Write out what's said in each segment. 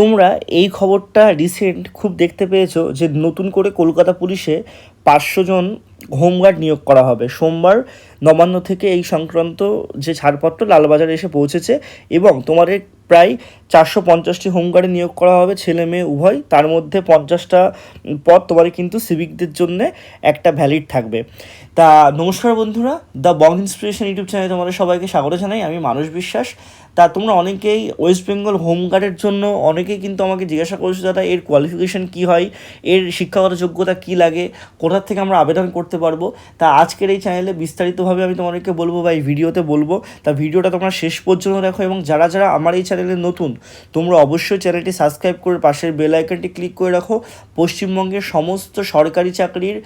তোমরা এই খবরটা রিসেন্ট খুব দেখতে পেয়েছ যে নতুন করে কলকাতা পুলিশে পাঁচশো জন হোমগার্ড নিয়োগ করা হবে। সোমবার নবান্ন থেকে এই সংক্রান্ত যে ছাড়পত্র লালবাজারে এসে পৌঁছেছে এবং তোমাদের প্রায় চারশো পঞ্চাশটি হোমগার্ডে নিয়োগ করা হবে, ছেলে মেয়ে, উভয়। তার মধ্যে পঞ্চাশটা পদ তোমার কিন্তু সিভিকদের জন্য একটা ভ্যালিড থাকবে। তা নমস্কার বন্ধুরা দ্য বং ইন্সপিরেশন ইউটিউব চ্যানেলে তোমাদের সবাইকে স্বাগত জানাই, আমি মানুষ বিশ্বাস। তা তোমরা অনেকেই ওয়েস্ট বেঙ্গল হোমগার্ডের জন্য অনেকেই কিন্তু আমাকে জিজ্ঞাসা করেছ দাদা, এর কোয়ালিফিকেশন কী হয়? এর শিক্ষাগত যোগ্যতা কী লাগে? কোথা থেকে আমরা আবেদন করতে পারব? তা আজকের এই চ্যানেলে বিস্তারিতভাবে আমি তোমাদেরকে বলব বা এই ভিডিওতে বলব। তা ভিডিওটা তোমরা শেষ পর্যন্ত দেখো এবং যারা যারা আমার এই চ্যানেলে নতুন, তোমরা অবশ্যই চ্যানেলটি সাবস্ক্রাইব করে পাশের বেল আইকনটি ক্লিক করে রাখো। পশ্চিমবঙ্গের সমস্ত সরকারি চাকরির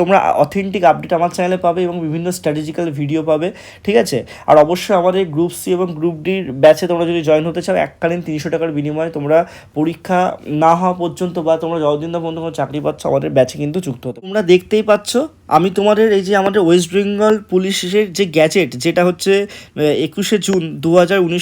তোমরা অথেন্টিক আপডেট আমার চ্যানেলে পাবে এবং বিভিন্ন স্ট্র্যাটেজিক্যাল ভিডিও পাবে, ঠিক আছে? আর অবশ্যই আমাদের গ্রুপ সি এবং গ্রুপ ডির ব্যাচে তোমরা যদি জয়েন হতে চাও, এককালীন তিনশো টাকার বিনিময়ে তোমরা পরীক্ষা না হওয়া পর্যন্ত বা তোমরা যতদিন না পর্যন্ত কোনো চাকরি পাচ্ছ, আমাদের ব্যাচে কিন্তু যুক্ত হতো তোমরা দেখতেই পাচ্ছ, আমি তোমাদের এই যে আমাদের ওয়েস্ট বেঙ্গল পুলিশের যে গ্যাজেট যেটা হচ্ছে একুশে জুন দু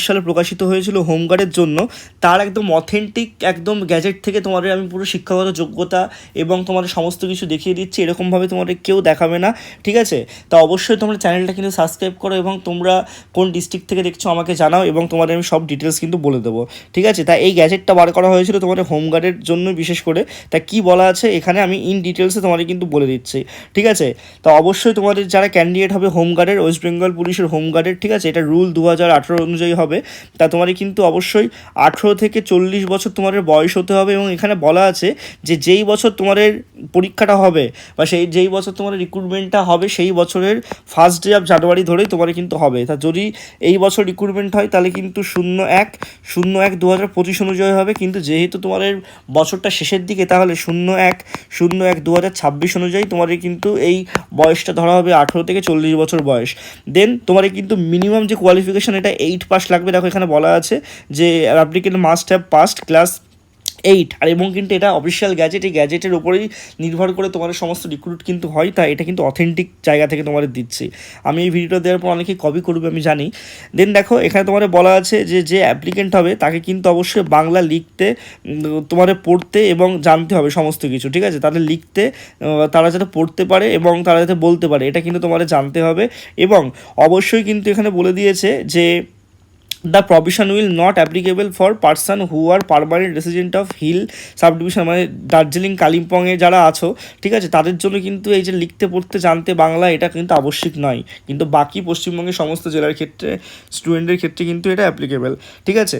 সালে প্রকাশিত হয়েছিল হোমগার্ডের জন্য, তার একদম অথেন্টিক একদম গ্যাজেট থেকে তোমাদের আমি পুরো শিক্ষাগত যোগ্যতা এবং তোমাদের সমস্ত কিছু দেখিয়ে দিচ্ছি, এরকমভাবে তোমাদের কেউ দেখাবে না, ঠিক আছে? তা অবশ্যই তোমরা চ্যানেলটা কিন্তু সাবস্ক্রাইব করো এবং তোমরা কোন ডিস্ট্রিক্ট থেকে দেখছ আমাকে জানাও এবং তোমাদের আমি সব ডিটেলস কিন্তু বলে দেবো, ঠিক আছে? তা এই গ্যাজেটটা বার করা হয়েছিল তোমাদের হোমগার্ডের জন্য বিশেষ করে, তা কি বলা আছে এখানে আমি ইন ডিটেলসে তোমাদের কিন্তু বলে দিচ্ছি, ঠিক আছে? তা অবশ্যই তোমাদের যারা ক্যান্ডিডেট হবে হোমগার্ডের ওয়েস্ট বেঙ্গল পুলিশের হোমগার্ডের, ঠিক আছে? এটা রুল দু হাজার আঠেরো অনুযায়ী হবে, তা তোমাদের কিন্তু অবশ্যই আঠেরো থেকে চল্লিশ বছর তোমাদের বয়স হতে হবে এবং এখানে বলা আছে যে যেই বছর তোমাদের পরীক্ষাটা হবে বা সেই যেই বছর তোমাদের রিক্রুটমেন্টটা হবে, সেই বছরের ফার্স্ট ডে অফ জানুয়ারি ধরেই তোমার কিন্তু হবে। তা যদি এই বছর রিক্রুটমেন্ট হয়, তাহলে কিন্তু শূন্য এক শূন্য এক দু হাজার পঁচিশ অনুযায়ী হবে। কিন্তু যেহেতু তোমাদের বছরটা শেষের দিকে, তাহলে শূন্য এক শূন্য এক দু হাজার ছাব্বিশ অনুযায়ী তোমাদের কিন্তু এই বয়সটা ধরা হবে আঠেরো থেকে চল্লিশ বছর বয়স। দেন তোমার কিন্তু মিনিমাম যে কোয়ালিফিকেশান এটা এইট পাস লাগবে। দেখো এখানে বলা আছে যে applicant must have past class eight আর এবং কিন্তু এটা অফিসিয়াল গ্যাজেট এই গ্যাজেটের উপরেই নির্ভর করে তোমাদের সমস্ত রিক্রুট কিন্তু হয়, তাই এটা কিন্তু অথেন্টিক জায়গা থেকে তোমাদের দিচ্ছি। আমি এই ভিডিওটা দেওয়ার পর অনেকেই কপি করবে, আমি জানি। দেন দেখো, এখানে তোমাদের বলা আছে যে যে অ্যাপ্লিকেন্ট হবে, তাকে কিন্তু অবশ্যই বাংলা লিখতে তোমাদের পড়তে এবং জানতে হবে সমস্ত কিছু, ঠিক আছে? তাদের লিখতে তারা যাতে পড়তে পারে এবং তারা যাতে বলতে পারে, এটা কিন্তু তোমাদের জানতে হবে। এবং অবশ্যই কিন্তু এখানে বলে দিয়েছে যে the provision will not applicable for person who are permanent resident of hill sub division মানে দার্জিলিং, কালিম্পংয়ে যারা আছো, ঠিক আছে? তাদের জন্য কিন্তু এই যে লিখতে, পড়তে, জানতে বাংলা এটা কিন্তু আবশ্যিক নয়। কিন্তু বাকি পশ্চিমবঙ্গের সমস্ত জেলার ক্ষেত্রে স্টুডেন্টের ক্ষেত্রে কিন্তু এটা অ্যাপ্লিকেবল ঠিক আছে?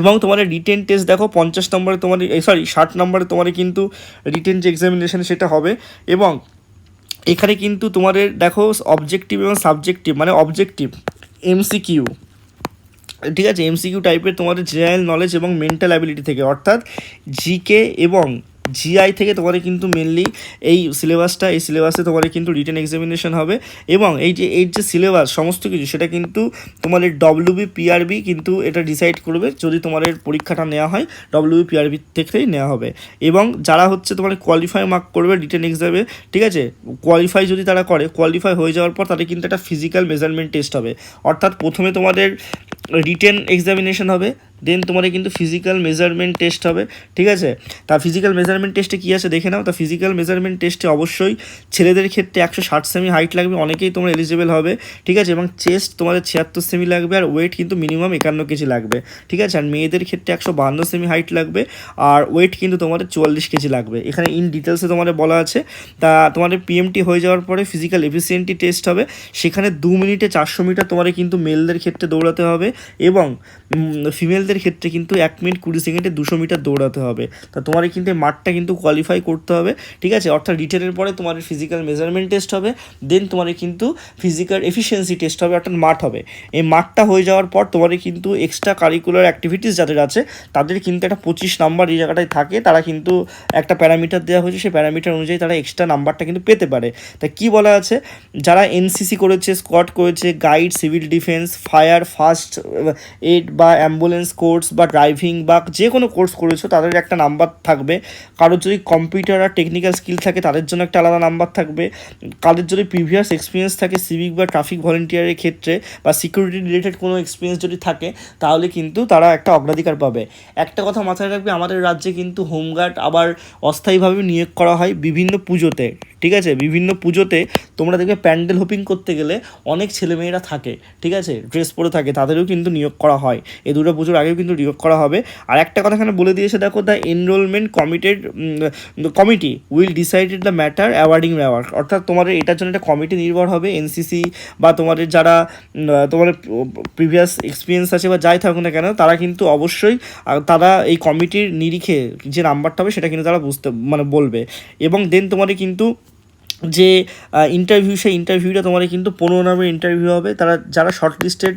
এবং তোমার রিটেন টেস্ট দেখো, পঞ্চাশ নম্বরে তোমার এই সরি ষাট নম্বরে তোমার কিন্তু রিটেন যে এক্সামিনেশন সেটা হবে। এবং এখানে কিন্তু তোমাদের দেখো অবজেক্টিভ এবং সাবজেক্টিভ মানে অবজেক্টিভ এমসিকিউ ঠিক আছে এমসিকিউ টাইপের তোমাদের জেনারেল নলেজ এবং মেন্টাল অ্যাবিলিটি থেকে। অর্থাৎ জিকে এবং জিআই থেকে তোমাদের কিন্তু মেনলি এই সিলেবাসটা এই সিলেবাসে তোমাদের কিন্তু রিটেন এক্সামিনেশন হবে এবং এই যে এই যে সিলেবাস সমস্ত কিছু, সেটা কিন্তু তোমাদের ডব্লিউবি পিআরবি কিন্তু এটা ডিসাইড করবে যদি তোমাদের পরীক্ষাটা নেওয়া হয় ডব্লিউবি পিআরবি থেকেই নেওয়া হবে। এবং যারা হচ্ছে তোমার কোয়ালিফাই মার্ক করবে রিটেন এক্সামে ঠিক আছে কোয়ালিফাই যদি তারা করে কোয়ালিফাই হয়ে যাওয়ার পর তাদের কিন্তু একটা ফিজিক্যাল মেজারমেন্ট টেস্ট হবে। অর্থাৎ প্রথমে তোমাদের রিটেন এক্সামিনেশন হবে। দেন তোমাদের কিন্তু ফিজিক্যাল মেজারমেন্ট টেস্ট হবে, ঠিক আছে? তা ফিজিক্যাল মেজারমেন্ট টেস্টে কী আছে দেখে নাও। তা ফিজিক্যাল মেজারমেন্ট টেস্টে অবশ্যই ছেলেদের ক্ষেত্রে একশো ষাট সেমি হাইট লাগবে, অনেকেই তোমরা এলিজিবল হবে, ঠিক আছে? এবং চেস্ট তোমাদের ছিয়াত্তর সেমি লাগবে আর ওয়েট কিন্তু মিনিমাম একান্ন কেজি লাগবে, ঠিক আছে? আর মেয়েদের ক্ষেত্রে একশো বাহান্ন সেমি হাইট লাগবে আর ওয়েট কিন্তু তোমাদের চুয়াল্লিশ কেজি লাগবে। এখানে ইন ডিটেলসে তোমাদের বলা আছে। তা তোমাদের পিএমটি হয়ে যাওয়ার পরে ফিজিক্যাল এফিসিয়েন্টি টেস্ট হবে। সেখানে দু মিনিটে চারশো মিটার তোমাদের কিন্তু মেলদের ক্ষেত্রে দৌড়াতে হবে এবং ফিমেলদের ক্ষেত্রে কিন্তু এক মিনিট কুড়ি সেকেন্ডে দুশো মিটার দৌড়াতে হবে। তা তোমার কিন্তু মাঠটা কিন্তু কোয়ালিফাই করতে হবে। ঠিক আছে? অর্থাৎ রিটেনের পরে তোমার ফিজিক্যাল মেজারমেন্ট টেস্ট হবে। দেন তোমার কিন্তু ফিজিক্যাল এফিসিয়েন্সি টেস্ট হবে, অর্থাৎ মাঠ হবে। এই মাঠটা হয়ে যাওয়ার পর তোমার কিন্তু এক্সট্রা কারিকুলার অ্যাক্টিভিটিস যাদের আছে, তাদের কিন্তু একটা পঁচিশ নাম্বার এই জায়গাটায় থাকে। তারা কিন্তু একটা প্যারামিটার দেওয়া হয়েছে, সেই প্যারামিটার অনুযায়ী তারা এক্সট্রা নাম্বারটা কিন্তু পেতে পারে। তা কি বলা আছে? যারা এনসিসি করেছে স্কোয়াড করেছে guide civil defence fire first aid বা অ্যাম্বুলেন্স কোর্স বা ড্রাইভিং বা যে কোনো কোর্স করেছ, তাদের একটা নাম্বার থাকবে। কারোর যদি কম্পিউটার আর টেকনিক্যাল স্কিল থাকে, তাদের জন্য একটা আলাদা নাম্বার থাকবে। কাদের যদি প্রিভিয়াস এক্সপিরিয়েন্স থাকে সিভিক বা ট্রাফিক ভলেন্টিয়ারের ক্ষেত্রে বা সিকিউরিটি রিলেটেড কোনো এক্সপিরিয়েন্স যদি থাকে, তাহলে কিন্তু তারা একটা অগ্রাধিকার পাবে। একটা কথা মাথায় রাখবে, আমাদের রাজ্যে কিন্তু হোমগার্ড আবার অস্থায়ীভাবে নিয়োগ করা হয় বিভিন্ন পুজোতে। ঠিক আছে? বিভিন্ন পুজোতে তোমরা দেখবে প্যান্ডেল হোপিং করতে গেলে অনেক ছেলেমেয়েরা থাকে, ঠিক আছে? ড্রেস পরে থাকে, তাদেরও কিন্তু নিয়োগ করা হয়। এই দুটো পুজোর আগেও কিন্তু নিয়োগ করা হবে। আর একটা কথা এখানে বলে দিয়েছে, দেখো the enrolment committed committee will decided the matter awarding award অর্থাৎ তোমাদের এটার জন্য একটা কমিটি নির্ভর হবে এনসিসি বা তোমাদের যারা তোমাদের প্রিভিয়াস এক্সপিরিয়েন্স আছে বা যাই থাকুক না কেন, তারা কিন্তু অবশ্যই তারা এই কমিটির নিরিখে যে নাম্বারটা হবে সেটা কিন্তু তারা বুঝতে মানে বলবে। এবং দেন তোমাদের কিন্তু যে ইন্টারভিউ সেই ইন্টারভিউটা তোমার কিন্তু পনেরো নম্বর ইন্টারভিউ হবে। তারা, যারা শর্ট লিস্টেড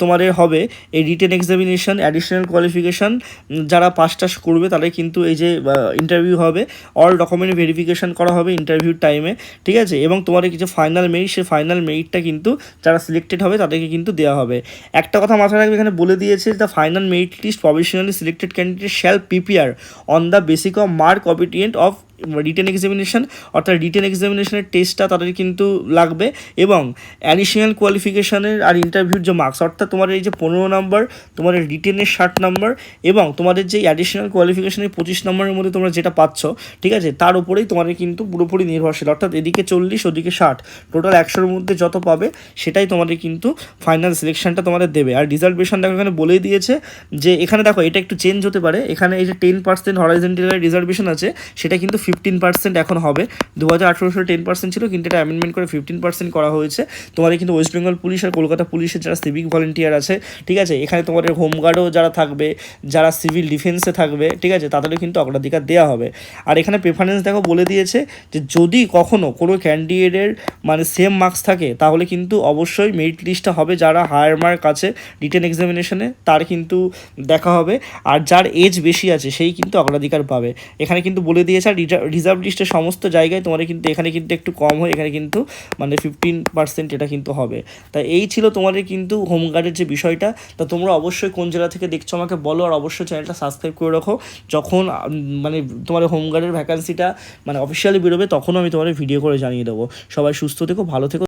তোমাদের হবে এই রিটেন এক্সামিনেশন অ্যাডিশনাল কোয়ালিফিকেশান যারা পাস টাস করবে তাদের কিন্তু এই যে ইন্টারভিউ হবে। অল ডকুমেন্ট ভেরিফিকেশান করা হবে ইন্টারভিউ টাইমে ঠিক আছে? এবং তোমার কিছু ফাইনাল মেরিট সেই ফাইনাল মেরিটটা কিন্তু যারা সিলেক্টেড হবে তাদেরকে কিন্তু দেওয়া হবে। একটা কথা মাথায় রাখবে, এখানে বলে দিয়েছে the final merit list professionally selected candidate shall prepare on the basic of mark obedient of written examination অর্থাৎ রিটেন এক্সামিনেশনের টেস্টটা তাদের কিন্তু লাগবে এবং অ্যাডিশনাল কোয়ালিফিকেশানের আর ইন্টারভিউর যে মার্কস অর্থাৎ তোমার এই যে পনেরো নম্বর তোমাদের রিটেনের ষাট নম্বর এবং তোমাদের যে অ্যাডিশনাল কোয়ালিফিকেশনের পঁচিশ নম্বরের মধ্যে তোমরা যেটা পাচ্ছ, ঠিক আছে, তার উপরেই তোমাদের কিন্তু পুরোপুরি নির্ভরশীল, অর্থাৎ এদিকে চল্লিশ, ওদিকে ষাট টোটাল একশোর মধ্যে যত পাবে সেটাই তোমাদের কিন্তু ফাইনাল সিলেকশনটা তোমাদের দেবে। আর রিজার্ভেশন দেখো এখানে বলেই দিয়েছে যে, এখানে দেখো এটা একটু চেঞ্জ হতে পারে, এখানে এই যে টেন পার্সেন্ট হরাইজেন্টাল রিজার্ভেশন আছে, সেটা কিন্তু ফিফটিন পার্সেন্ট এখন হবে। দু হাজার আঠেরো সালে টেন পার্সেন্ট ছিল, কিন্তু এটা অ্যামেন্ডমেন্ট করে ফিফটিন পার্সেন্ট করা হয়েছে। তোমাদের কিন্তু ওয়েস্ট বেঙ্গল পুলিশ আর কলকাতা পুলিশের যারা সিভিক ভলেন্টিয়ার আছে, ঠিক আছে? এখানে তোমাদের হোমগার্ডও যারা থাকবে, যারা সিভিল ডিফেন্সে থাকবে, ঠিক আছে? তাদেরও কিন্তু অগ্রাধিকার দেওয়া হবে। আর এখানে প্রেফারেন্স দেখো বলে দিয়েছে যে, যদি কখনও কোনো ক্যান্ডিডেটের মানে সেম মার্কস থাকে, তাহলে কিন্তু অবশ্যই মেরিট লিস্টটা হবে যারা হায়ার মার্ক আছে রিটেন এক্সামিনেশনে তার কিন্তু দেখা হবে। আর যার এজ বেশি আছে, সেই কিন্তু অগ্রাধিকার পাবে। এখানে কিন্তু বলে দিয়েছে আর রিজার্ভ লিস্টের সমস্ত জায়গায় তোমার কিন্তু, এখানে কিন্তু একটু কম হয়, এখানে কিন্তু মানে ফিফটিন পার্সেন্ট এটা কিন্তু হবে। তাই এই ছিল তোমাদের কিন্তু হোমগার্ডের যে বিষয়টা। তা তোমরা অবশ্যই কোন জেলা থেকে দেখছ আমাকে বলো, আর অবশ্যই চ্যানেলটা সাবস্ক্রাইব করে রাখো। যখন মানে তোমার হোমগার্ডের ভ্যাকান্সিটা মানে অফিসিয়ালি বেরোবে, তখনও আমি তোমাদের ভিডিও করে জানিয়ে দেবো। সবাই সুস্থ থেকো, ভালো থেকো।